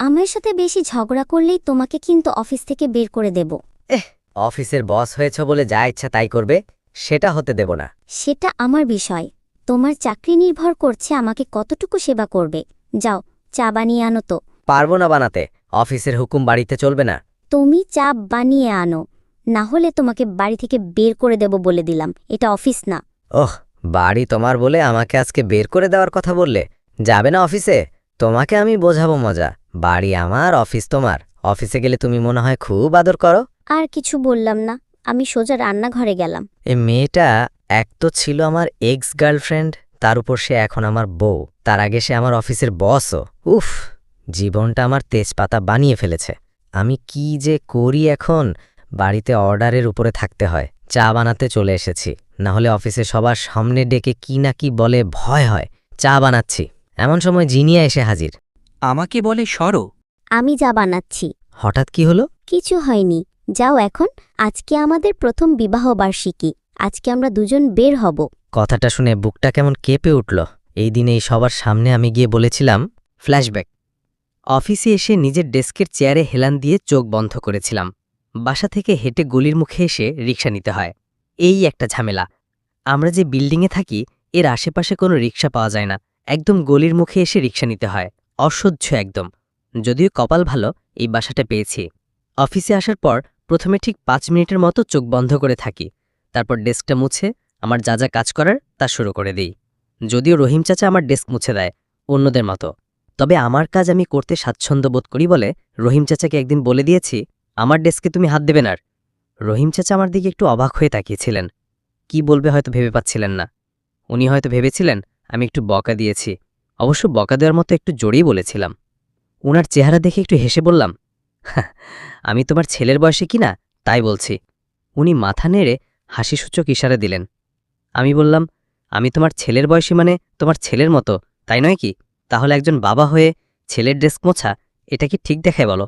আমার সাথে বেশি ঝগড়া করলেই তোমাকে কিন্তু অফিস থেকে বের করে দেব। অফিসের বস হয়েছ বলে যা ইচ্ছা তাই করবে সেটা হতে দেব না। সেটা আমার বিষয়। তোমার চাকরি নির্ভর করছে আমাকে কতটুকু সেবা করবে। যাও চা বানিয়ে আনো তো। পারব না বানাতে অফিসের হুকুম বাড়িতে চলবে না। তুমি চা বানিয়ে আনো। না হলে তোমাকে বাড়ি থেকে বের করে দেব বলে দিলাম। এটা অফিস না। ওহ বাড়ি তোমার বলে আমাকে আজকে বের করে দেওয়ার কথা বললে। যাবে না অফিসে? তোমাকে আমি বোঝাবো মজা। বাড়ি আমার অফিস তোমার। অফিসে গেলে তুমি মনে হয় খুব আদর করো। আর কিছু বললাম না। আমি সোজা রান্নাঘরে গেলাম। এই মেয়েটা এক তো ছিল আমার এক্স গার্লফ্রেন্ড তার উপর সে এখন আমার বউ। তার আগে সে আমার অফিসের বসও উফ জীবনটা আমার তেজপাতা বানিয়ে ফেলেছে। আমি কি যে করি এখন? বাড়িতে অর্ডারের উপরে থাকতে হয়। চা বানাতে চলে এসেছি। না হলে অফিসে সবার সামনে ডেকে কি না কি বলে ভয় হয়। চা বানাচ্ছি। এমন সময় জিনিয়া এসে হাজির। আমাকে বলে সরো। আমি যা বানাচ্ছি। হঠাৎ কি হলো? কিছু হয়নি। যাও এখন আজকে আমাদের প্রথম বিবাহ বার্ষিকী। আজকে আমরা দুজন বের হব। কথাটা শুনে বুকটা কেমন কেঁপে উঠল। এই দিনে এই সবার সামনে আমি গিয়ে বলেছিলাম ফ্ল্যাশব্যাক। অফিসে এসে নিজের ডেস্কের চেয়ারে হেলান দিয়ে চোখ বন্ধ করেছিলাম। বাসা থেকে হেঁটে গলির মুখে এসে রিক্সা নিতে হয়। এই একটা ঝামেলা। আমরা যে বিল্ডিংয়ে থাকি এর আশেপাশে কোনো রিক্সা পাওয়া যায় না। একদম গলির মুখে এসে রিক্সা নিতে হয়। অসহ্য একদম। যদিও কপাল ভালো, এই বাসাটা পেয়েছি। অফিসে আসার পর প্রথমে ঠিক পাঁচ মিনিটের মতো চোখ বন্ধ করে থাকি। তারপর ডেস্কটা মুছে, আমার যা যা কাজ করার তা শুরু করে দিই। যদিও রহিম চাচা আমার ডেস্ক মুছে দেয়, অন্যদের মতো। তবে আমার কাজ আমি করতে স্বাচ্ছন্দ্য বোধ করি বলে রহিম চাচাকে একদিন বলে দিয়েছি, আমার ডেস্কে তুমি হাত দেবে না রহিম চাচা আমার দিকে একটু অবাক হয়ে তাকিয়েছিলেন। কি বলবে হয়তো ভেবে পাচ্ছিলেন না। উনি হয়তো ভেবেছিলেন আমি একটু বকা দিয়েছি। অবশ্য বকা দেওয়ার মতো একটু জোরেই বলেছিলাম। উনার চেহারা দেখে একটু হেসে বললাম "হাহ, আমি তোমার ছেলের বয়সে কি না? তাই বলছি। উনি মাথা নেড়ে হাসিসূচক ইশারা দিলেন। আমি বললাম আমি তোমার ছেলের বয়সী মানে তোমার ছেলের মতো তাই নয় কি? তাহলে একজন বাবা হয়ে ছেলের ডেস্ক মোছা এটা কি ঠিক দেখায় বলো?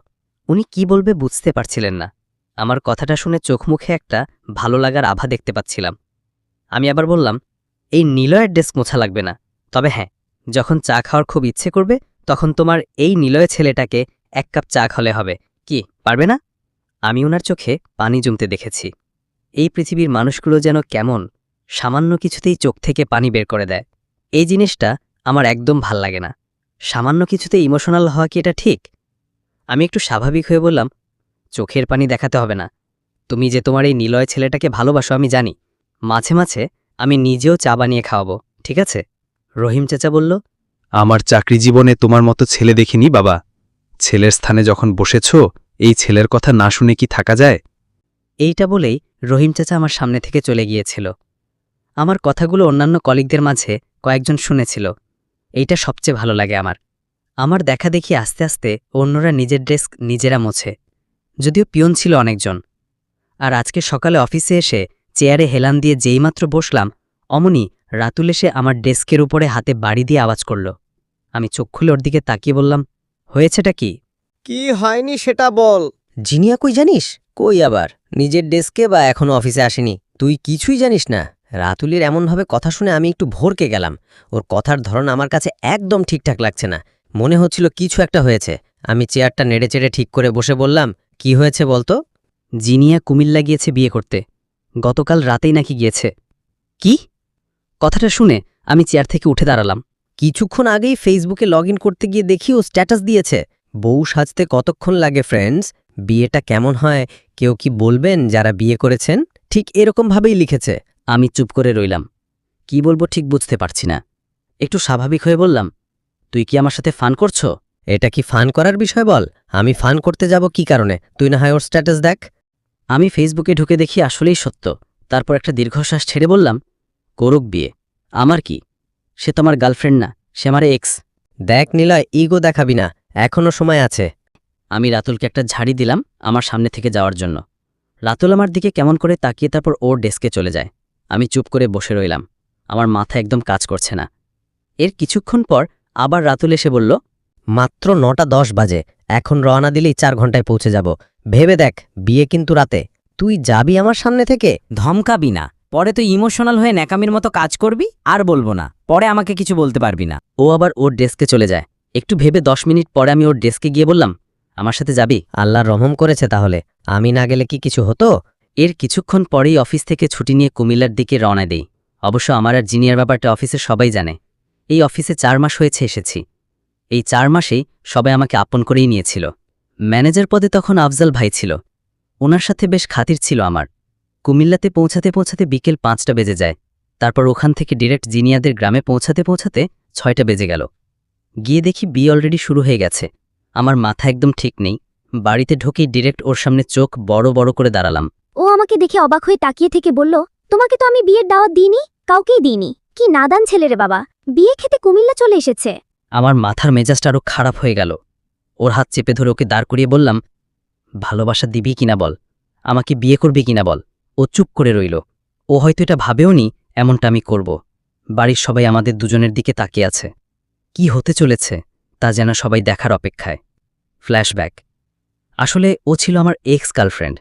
উনি কি বলবে বুঝতে পারছিলেন না। আমার কথাটা শুনে চোখ মুখে একটা ভালো লাগার আভা দেখতে পাচ্ছিলাম। আমি আবার বললাম এই নিলয়ের ডেস্ক মোছা লাগবে না। তবে হ্যাঁ যখন চা খাওয়ার খুব ইচ্ছে করবে, তখন তোমার এই নিলয় ছেলেটাকে এক কাপ চা খাওয়ালে হবে। কি, পারবে না? আমি ওনার চোখে পানি জমতে দেখেছি। এই পৃথিবীর মানুষগুলো যেন কেমন, সামান্য কিছুতেই চোখ থেকে পানি বের করে দেয়। এই জিনিসটা আমার একদম ভালো লাগে না। সামান্য কিছুতে ইমোশনাল হওয়া কি এটা ঠিক? আমি একটু স্বাভাবিক হয়ে বললাম, চোখের পানি দেখাতে হবে না। তুমি যে তোমার এই নিলয় ছেলেটাকে ভালোবাসো আমি জানি। মাঝে মাঝে আমি নিজেও চা বানিয়ে খাওয়াবো ঠিক আছে? রহিম চাচা বলল আমার চাকরি জীবনে তোমার মতো ছেলে দেখিনি বাবা। ছেলের স্থানে যখন বসেছ এই ছেলের কথা না শুনে কি থাকা যায়? এইটা বলেই রহিম চাচা আমার সামনে থেকে চলে গিয়েছিল। আমার কথাগুলো অন্যান্য কলিগদের মাঝে কয়েকজন শুনেছিল। এইটা সবচেয়ে ভালো লাগে আমার। আমার দেখা দেখি আস্তে আস্তে অন্যরা নিজের ডেস্ক নিজেরা মোছে। যদিও পিয়ন ছিল অনেকজন। আর আজকে সকালে অফিসে এসে চেয়ারে হেলান দিয়ে যেইমাত্র বসলাম অমনি রাতুল এসে আমার ডেস্কের উপরে হাতে বাড়ি দিয়ে আওয়াজ করল। আমি চোখ খুলে ওর দিকে তাকিয়ে বললাম হয়েছেটা কি? কি হয়নি সেটা বল। জিনিয়া কই জানিস? কই আবার? নিজের ডেস্কে বা এখনও অফিসে আসেনি। তুই কিছুই জানিস না। রাতুলির এমনভাবে কথা শুনে আমি একটু ভরকে গেলাম। ওর কথার ধরন আমার কাছে একদম ঠিকঠাক লাগছে না। মনে হচ্ছিল কিছু একটা হয়েছে। আমি চেয়ারটা নেড়েচেড়ে ঠিক করে বসে বললাম কি হয়েছে বলতো? জিনিয়া কুমিল্লা গিয়েছে বিয়ে করতে। গতকাল রাতেই নাকি গিয়েছে। কি? কথাটা শুনে আমি চেয়ার থেকে উঠে দাঁড়ালাম। কিছুক্ষণ আগেই ফেসবুকে লগ করতে গিয়ে দেখি ও স্ট্যাটাস দিয়েছে। বউ সাজতে কতক্ষণ লাগে ফ্রেন্ডস বিয়েটা কেমন হয়? কেউ কি বলবেন যারা বিয়ে করেছেন? ঠিক এরকমভাবেই লিখেছে। আমি চুপ করে রইলাম। কি বলব ঠিক বুঝতে পারছি না। একটু স্বাভাবিক হয়ে বললাম, তুই কি আমার সাথে ফান করছ? এটা কি ফান করার বিষয় বল? আমি ফান করতে যাব কি কারণে? তুই না হয় ওর স্ট্যাটাস দেখ। আমি ফেসবুকে ঢুকে দেখি আসলেই সত্য। তারপর একটা দীর্ঘশ্বাস ছেড়ে বললাম করুক বিয়ে। আমার কি? সে তো আমার গার্লফ্রেন্ড না সে আমার এক্স। দেখ নিলয় ইগো দেখাবি না এখনও সময় আছে। আমি রাতুলকে একটা ঝাড়ি দিলাম আমার সামনে থেকে যাওয়ার জন্য। রাতুল আমার দিকে কেমন করে তাকিয়ে তারপর ওর ডেস্কে চলে যায়। আমি চুপ করে বসে রইলাম। আমার মাথা একদম কাজ করছে না। এর কিছুক্ষণ পর আবার রাতুল এসে বলল মাত্র নটা দশ বাজে। এখন রওনা দিলেই চার ঘন্টায় পৌঁছে যাব। ভেবে দেখ বিয়ে কিন্তু রাতে। তুই যাবি আমার সামনে থেকে? ধমকাবি না। পরে তুই ইমোশনাল হয়ে ন্যাকামির মতো কাজ করবি? আর বলব না। পরে আমাকে কিছু বলতে পারবি না। ও আবার ওর ডেস্কে চলে যায়। একটু ভেবে দশ মিনিট পরে আমি ওর ডেস্কে গিয়ে বললাম আমার সাথে যাবি? আল্লাহ রহম করেছে তাহলে। আমি না গেলে কি কিছু হতো? এর কিছুক্ষণ পরেই অফিস থেকে ছুটি নিয়ে কুমিল্লার দিকে রওনা দেই। অবশ্য আমার আর জিনিয়ার ব্যাপারটা অফিসে সবাই জানে। এই অফিসে চার মাস হয়েছে এসেছি। এই চার মাসেই সবাই আমাকে আপন করেই নিয়েছিল। ম্যানেজার পদে তখন আফজাল ভাই ছিল। ওনার সাথে বেশ খাতির ছিল আমার। কুমিল্লাতে পৌঁছাতে পৌঁছাতে বিকেল পাঁচটা বেজে যায়। তারপর ওখান থেকে ডিরেক্ট জিনিয়াদের গ্রামে পৌঁছাতে পৌঁছাতে ছয়টা বেজে গেল। গিয়ে দেখি বিয়ে অলরেডি শুরু হয়ে গেছে। আমার মাথা একদম ঠিক নেই। বাড়িতে ঢুকেই ডিরেক্ট ওর সামনে চোখ বড় বড় করে দাঁড়ালাম। ও আমাকে দেখে অবাক হয়ে তাকিয়ে থেকে বলল, তোমাকে তো আমি বিয়ের দাওয়াত দিইনি, কাউকেই দিইনি। কি নাদান ছেলেরে বাবা। বিয়ে খেতে কুমিল্লা চলে এসেছে। আমার মাথার মেজাজটা আরও খারাপ হয়ে গেল। ওর হাত চেপে ধরে ওকে দাঁড় করিয়ে বললাম, ভালোবাসা দিবি কিনা বল? আমাকে বিয়ে করবি কিনা বল? ও চুপ করে রইল। ও হয়তো এটা ভাবেও নি, এমনটা আমি করব। বাড়ির সবাই আমাদের দুজনের দিকে তাকিয়ে আছে। কি হতে চলেছে, তা যেন সবাই দেখার অপেক্ষায়। ফ্ল্যাশব্যাক। আসলে ও ছিল আমার এক্স গার্লফ্রেন্ড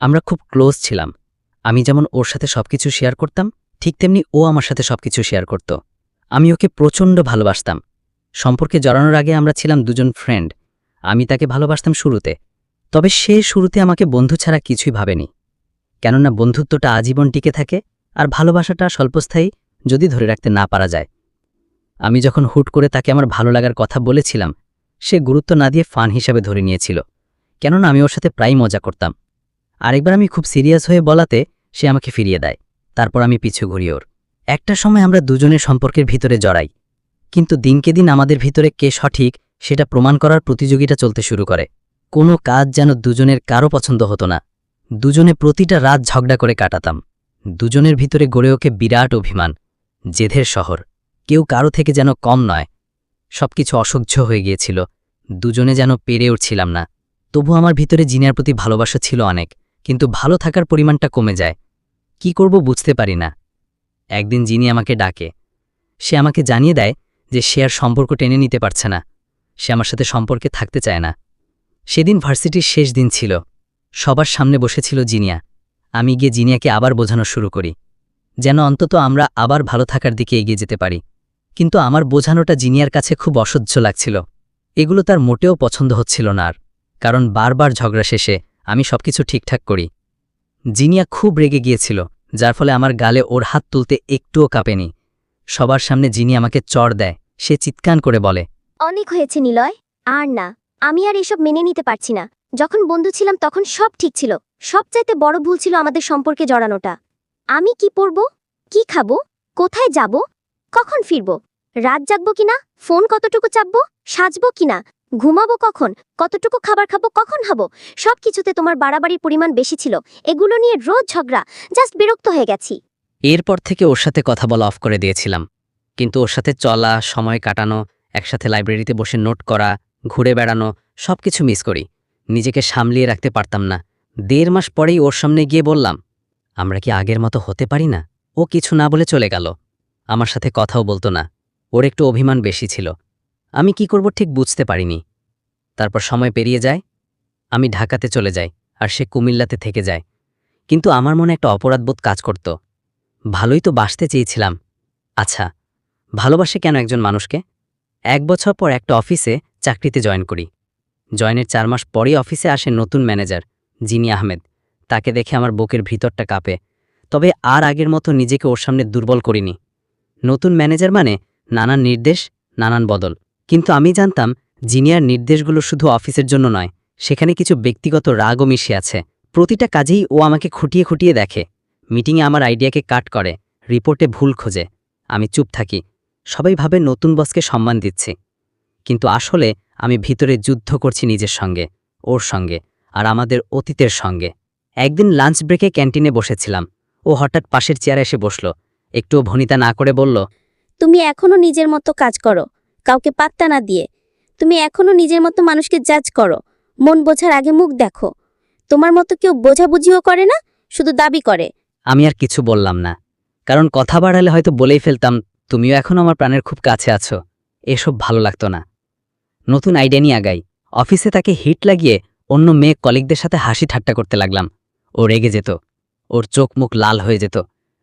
আমরা খুব ক্লোজ ছিলাম। আমি যেমন ওর সাথে সবকিছু শেয়ার করতাম, ঠিক তেমনি ও আমার সাথে সবকিছু শেয়ার করত। আমি ওকে প্রচণ্ড ভালোবাসতাম। সম্পর্কে জড়ানোর আগে আমরা ছিলাম দুজন ফ্রেন্ড আমি তাকে ভালোবাসতাম শুরুতে। তবে সে শুরুতে আমাকে বন্ধু ছাড়া কিছুই ভাবেনি। কেননা বন্ধুত্বটা আজীবন টিকে থাকে আর ভালোবাসাটা স্বল্পস্থায়ী যদি ধরে রাখতে না পারা যায়। আমি যখন হুট করে তাকে আমার ভালো লাগার কথা বলেছিলাম, সে গুরুত্ব না দিয়ে ফান হিসাবে ধরে নিয়েছিল। কেননা আমি ওর সাথে প্রায় মজা করতাম। আরেকবার আমি খুব সিরিয়াস হয়ে বলাতে সে আমাকে ফিরিয়ে দেয়। তারপর আমি পিছু ঘুরি ওর। একটা সময় আমরা দুজনের সম্পর্কের ভিতরে জড়াই। কিন্তু দিনকে দিন আমাদের ভিতরে কে সঠিক সেটা প্রমাণ করার প্রতিযোগিতা চলতে শুরু করে। কোনো কাজ যেন দুজনের কারও পছন্দ হতো না। দুজনে প্রতিটা রাত ঝগড়া করে কাটাতাম। দুজনের ভিতরে গড়ে ওকে বিরাট অভিমান জেধের শহর। কেউ কারও থেকে যেন কম নয়। সবকিছু অসহ্য হয়ে গিয়েছিল। দুজনে যেন পেরে উঠছিলাম না। তবু আমার ভিতরে জিনিয়ার প্রতি ভালোবাসা ছিল অনেক, কিন্তু ভালো থাকার পরিমাণটা কমে যায়। কি করব বুঝতে পারি না। একদিন জিনি আমাকে ডাকে। সে আমাকে জানিয়ে দেয় যে সে আর সম্পর্ক টেনে নিতে পারছে না। সে আমার সাথে সম্পর্কে থাকতে চায় না। সেদিন ভার্সিটির শেষ দিন ছিল। সবার সামনে বসেছিল জিনিয়া। আমি গিয়ে জিনিয়াকে আবার বোঝানো শুরু করি। যেন অন্তত আমরা আবার ভালো থাকার দিকে এগিয়ে যেতে পারি। কিন্তু আমার বোঝানোটা জিনিয়ার কাছে খুব অসহ্য লাগছিল। এগুলো তার মোটেও পছন্দ হচ্ছিল না আর। কারণ বারবার ঝগড়া শেষে আমি সবকিছু ঠিকঠাক করি। জিনিয়া খুব রেগে গিয়েছিল, যার ফলে আমার গালে ওর হাত তুলতে একটুও কাঁপেনি। সবার সামনে যিনি আমাকে চড় দেয়, সে চিৎকান করে বলে, অনেক হয়েছে নিলয়, আর না, আমি আর এসব মেনে নিতে পারছি না। যখন বন্ধু ছিলাম তখন সব ঠিক ছিল, সবচাইতে বড় ভুল ছিল আমাদের সম্পর্কে জড়ানোটা। আমি কি পরব কি খাব? কোথায় যাব? কখন ফিরব? রাত জাগবো কিনা ফোন কতটুকু চাপবো? সাজবো কিনা ঘুমাবো কখন? কতটুকু খাবার খাব? কখন খাব সব কিছুতে তোমার বাড়াবাড়ির পরিমাণ বেশি ছিল। এগুলো নিয়ে রোজ ঝগড়া, জাস্ট বিরক্ত হয়ে গেছি। এরপর থেকে ওর সাথে কথা বলা অফ করে দিয়েছিলাম। কিন্তু ওর সাথে চলা, সময় কাটানো, একসাথে লাইব্রেরিতে বসে নোট করা, ঘুরে বেড়ানো সব কিছু মিস করি। নিজেকে সামলিয়ে রাখতে পারতাম না। দেড় মাস পরেই ওর সামনে গিয়ে বললাম, আমরা কি আগের মতো হতে পারি না? ও কিছু না বলে চলে গেল। আমার সাথে কথাও বলতো না। ওর একটু অভিমান বেশি ছিল। আমি কি করব ঠিক বুঝতে পারিনি। তারপর সময় পেরিয়ে যায়। আমি ঢাকাতে চলে যাই, আর সে কুমিল্লাতে থেকে যায়। কিন্তু আমার মনে একটা অপরাধবোধ কাজ করত। ভালোই তো বাসতে চেয়েছিলাম। আচ্ছা ভালোবাসে কেন একজন মানুষকে? এক বছর পর একটা অফিসে চাকরিতে জয়েন করি। জয়েনের চার মাস পরই অফিসে আসে নতুন ম্যানেজার জিনি আহমেদ। তাকে দেখে আমার বুকের ভিতরটা কাঁপে। তবে আর আগের মতো নিজেকে ওর সামনে দুর্বল করিনি। নতুন ম্যানেজার মানে নানান নির্দেশ, নানান বদল। কিন্তু আমি জানতাম জিনিয়ার নির্দেশগুলো শুধু অফিসের জন্য নয়, সেখানে কিছু ব্যক্তিগত রাগও মিশে আছে। প্রতিটা কাজেই ও আমাকে খুঁটিয়ে খুঁটিয়ে দেখে। মিটিংয়ে আমার আইডিয়াকে কাট করে, রিপোর্টে ভুল খোঁজে। আমি চুপ থাকি। সবাই ভাবে নতুন বসকে সম্মান দিচ্ছি। কিন্তু আসলে আমি ভিতরে যুদ্ধ করছি নিজের সঙ্গে, ওর সঙ্গে, আর আমাদের অতীতের সঙ্গে। একদিন লাঞ্চ ব্রেকে ক্যান্টিনে বসেছিলাম। ও হঠাৎ পাশের চেয়ারে এসে বসল। একটুও ভনিতা না করে বলল, তুমি এখনও নিজের মতো কাজ করো। কাউকে পাত্তা না দিয়ে। তুমি এখনও নিজের মতো মানুষকে জাজ করো। মন বোঝার আগে মুখ দেখো। তোমার মতো কেউ বোঝাবুঝিও করে না, শুধু দাবি করে। আমি আর কিছু বললাম না। কারণ কথা বাড়ালে হয়তো বলেই ফেলতাম, তুমিও এখনও আমার প্রাণের খুব কাছে আছো। এসব ভালো লাগতো না। নতুন আইডিয়া নিয়ে আগাই। অফিসে তাকে হিট লাগিয়ে অন্য মেয়ে কলিগদের সাথে হাসি ঠাট্টা করতে লাগলাম। ও রেগে যেত। ওর চোখ মুখ লাল হয়ে যেত।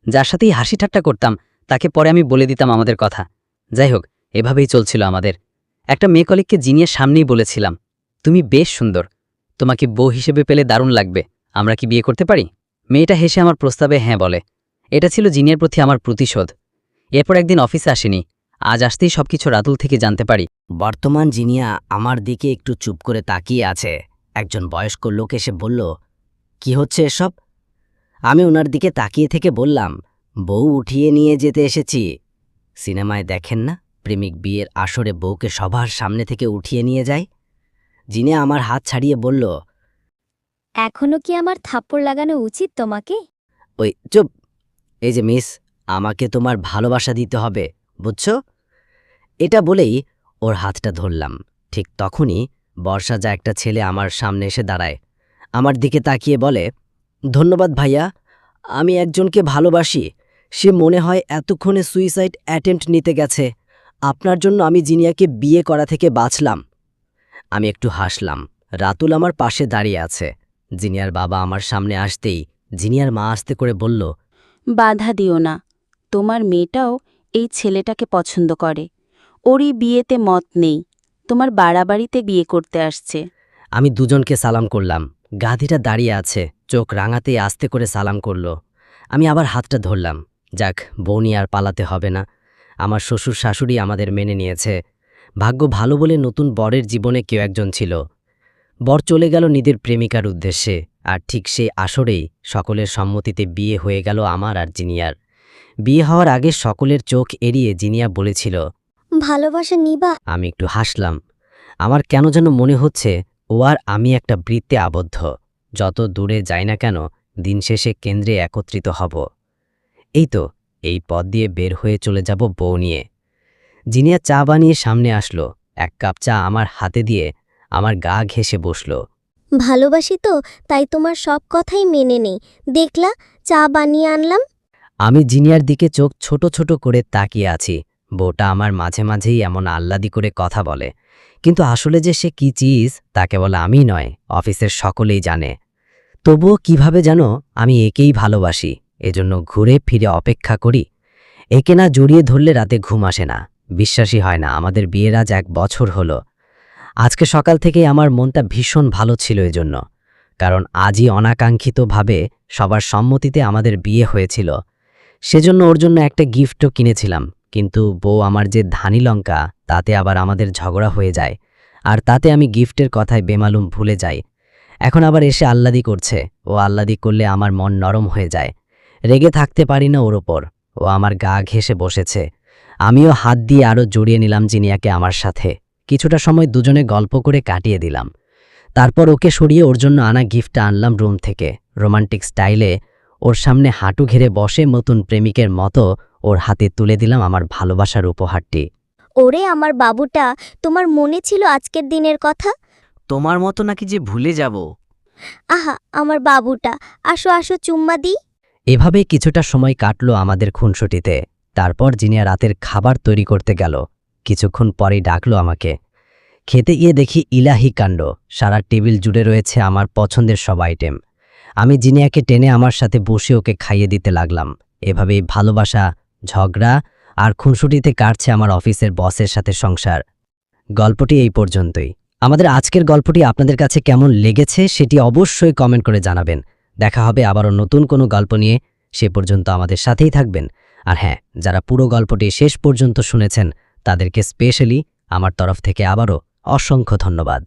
যার সাথেই হাসি ঠাট্টা করতাম, তাকে পরে আমি বলে দিতাম আমাদের কথা। যাই হোক, এভাবেই চলছিল আমাদের। একটা মেয়ে কলিককে জিনিয়ার সামনেই বলেছিলাম, তুমি বেশ সুন্দর। তোমাকে বউ হিসেবে পেলে দারুণ লাগবে। আমরা কি বিয়ে করতে পারি? মেয়েটা হেসে আমার প্রস্তাবে হ্যাঁ বলে। এটা ছিল জিনিয়ার প্রতি আমার প্রতিশোধ। এরপর একদিন অফিসে আসেনি। আজ আসতেই সবকিছু রাতুল থেকে জানতে পারি। বর্তমান জিনিয়া আমার দিকে একটু চুপ করে তাকিয়ে আছে। একজন বয়স্ক লোক এসে বলল, কি হচ্ছে এসব? আমি ওনার দিকে তাকিয়ে থেকে বললাম, বউ উঠিয়ে নিয়ে যেতে এসেছি। সিনেমায় দেখেন না? প্রেমিক বিয়ের আসরে বউকে সবার সামনে থেকে উঠিয়ে নিয়ে যায়? জিনিয়া আমার হাত ছাড়িয়ে বলল এখনও কি আমার থাপ্পড় লাগানো উচিত তোমাকে? ওই, চুপ। এই যে মিস, আমাকে তোমার ভালোবাসা দিতে হবে, বুঝছ? এটা বলেই ওর হাতটা ধরলাম। ঠিক তখনই বর্ষা যা একটা ছেলে আমার সামনে এসে দাঁড়ায়। আমার দিকে তাকিয়ে বলে, ধন্যবাদ ভাইয়া, আমি একজনকে ভালোবাসি। সে মনে হয় এতক্ষণে সুইসাইড অ্যাটেম্প্ট নিতে গেছে। আপনার জন্য আমি জিনিয়াকে বিয়ে করা থেকে বাঁচলাম। আমি একটু হাসলাম। রাতুল আমার পাশে দাঁড়িয়ে আছে। জিনিয়ার বাবা আমার সামনে আসতেই জিনিয়ার মা আসতে করে বলল বাধা দিও না তোমার মেয়েটাও এই ছেলেটাকে পছন্দ করে। ওরই বিয়েতে মত নেই তোমার বাড়াবাড়িতে বিয়ে করতে আসছে। আমি দুজনকে সালাম করলাম গাধিটা দাঁড়িয়ে আছে চোখ রাঙাতেই আস্তে করে সালাম করল। আমি আবার হাতটা ধরলাম যাক বৌনি আর পালাতে হবে না। আমার শ্বশুর শাশুড়ি আমাদের মেনে নিয়েছে। ভাগ্য ভালো বলে নতুন বরের জীবনে কেউ একজন ছিল। বর চলে গেল নিদের প্রেমিকার উদ্দেশ্যে আর ঠিক সেই আসরেই সকলের সম্মতিতে বিয়ে হয়ে গেল আমার আর জিনিয়ার। বিয়ে হওয়ার আগে সকলের চোখ এড়িয়ে জিনিয়া বলেছিল ভালোবাসা নিবা। আমি একটু হাসলাম। আমার কেন যেন মনে হচ্ছে ও আর আমি একটা বৃত্তে আবদ্ধ। যত দূরে যাই না কেন দিন শেষে কেন্দ্রে একত্রিত হব। এই তো এই পথ দিয়ে বের হয়ে চলে যাব বউ নিয়ে। জিনিয়া চা বানিয়ে সামনে আসলো এক কাপ চা আমার হাতে দিয়ে আমার গা ঘেসে বসল। ভালোবাসি তো তাই তোমার সব কথাই মেনে নেই। দেখলা চা বানিয়ে আনলাম। আমি জিনিয়ার দিকে চোখ ছোট ছোট করে তাকিয়ে আছি। বউটা আমার মাঝে মাঝেই এমন আহ্লাদি করে কথা বলে। কিন্তু আসলে যে সে কি চিজ তা কেবল আমি নয় অফিসের সকলেই জানে। তবুও কীভাবে যেন আমি একেই ভালোবাসি এজন্য ঘুরে ফিরে অপেক্ষা করি। একে না জড়িয়ে ধরলে রাতে ঘুম আসে না। বিশ্বাসই হয় না আমাদের বিয়ের আজ এক বছর হলো। আজকে সকাল থেকেই আমার মনটা ভীষণ ভালো ছিল এজন্য। কারণ আজই অনাকাঙ্ক্ষিতভাবে সবার সম্মতিতে আমাদের বিয়ে হয়েছিল। সেজন্য ওর জন্য একটা গিফটও কিনেছিলাম। কিন্তু বউ আমার যে ধানি লঙ্কা, তাতে আবার আমাদের ঝগড়া হয়ে যায়। আর তাতে আমি গিফটের কথায় বেমালুম ভুলে যাই। এখন আবার এসে আহ্লাদি করছে। ও আহ্লাদি করলে আমার মন নরম হয়ে যায়। রেগে থাকতে পারি না ওর ওপর। ও আমার গা ঘেসে বসেছে। আমিও হাত দিয়ে আরও জড়িয়ে নিলাম জিনিয়াকে আমার সাথে। কিছুটা সময় দুজনে গল্প করে কাটিয়ে দিলাম। তারপর ওকে সরিয়ে ওর জন্য আনা গিফটটা আনলাম রুম থেকে। রোমান্টিক স্টাইলে ওর সামনে হাঁটু ঘেরে বসে নতুন প্রেমিকের মতো ওর হাতে তুলে দিলাম আমার ভালোবাসার উপহারটি। ওরে আমার বাবুটা তোমার মনে ছিল আজকের দিনের কথা? তোমার মতো নাকি যে ভুলে যাব। আহা আমার বাবুটা আসো আসো চুম্মা দি। এভাবে কিছুটা সময় কাটল আমাদের খুনসুটিতে। তারপর জিনিয়া রাতের খাবার তৈরি করতে গেল। কিছুক্ষণ পরেই ডাকলো আমাকে। খেতে গিয়ে দেখি ইলাহি কাণ্ড। সারা টেবিল জুড়ে রয়েছে আমার পছন্দের সব আইটেম। আমি জিনিয়াকে টেনে আমার সাথে বসে ওকে খাইয়ে দিতে লাগলাম। এভাবেই ভালোবাসা, ঝগড়া আর খুনসুটিতে কাটছে আমার অফিসের বসের সাথে সংসার। গল্পটি এই পর্যন্তই। আমাদের আজকের গল্পটি আপনাদের কাছে কেমন লেগেছে সেটি অবশ্যই কমেন্ট করে জানাবেন। দেখা হবে আবারও নতুন কোনো গল্প নিয়ে। সে পর্যন্ত আমাদের সাথেই থাকবেন। আর হ্যাঁ যারা পুরো গল্পটি শেষ পর্যন্ত শুনেছেন তাদেরকে স্পেশালি আমার তরফ থেকে আবারও অসংখ্য ধন্যবাদ।